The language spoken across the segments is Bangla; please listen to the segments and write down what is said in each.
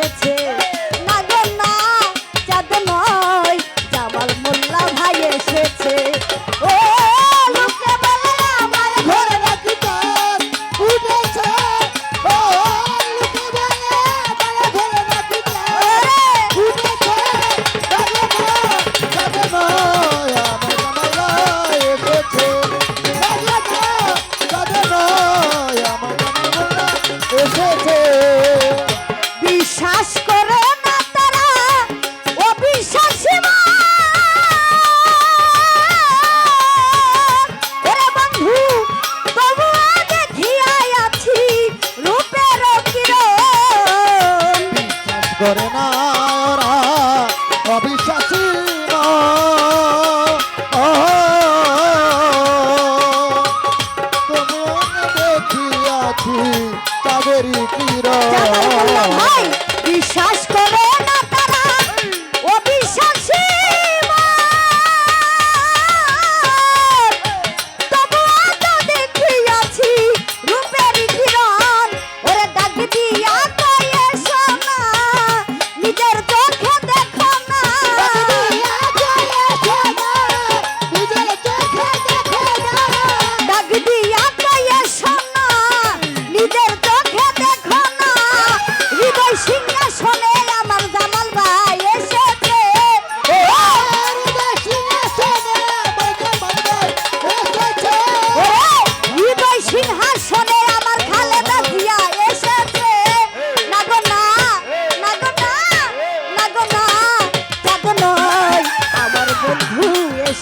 hits it. করে না।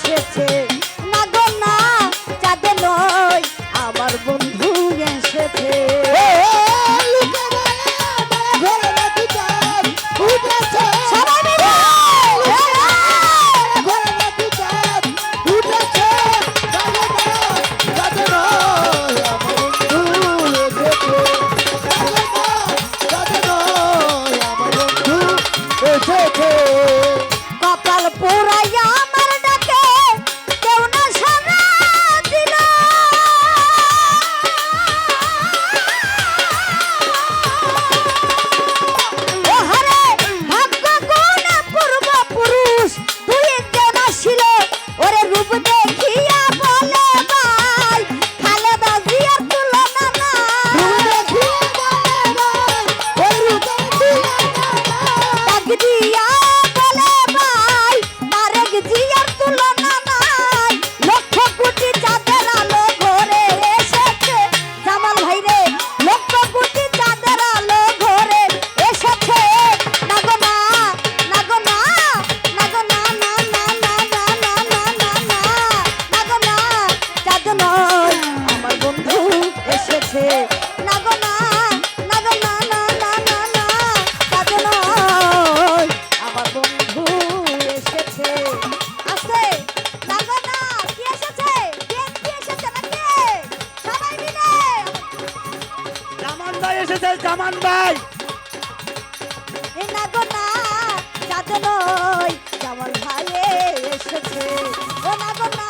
city. আসে না না না গো না না না না এসেছে আসে না গো এসেছে কে কি এসেছে না ভাই। এসেছে নয় জামান ভাই এসেছে। ও না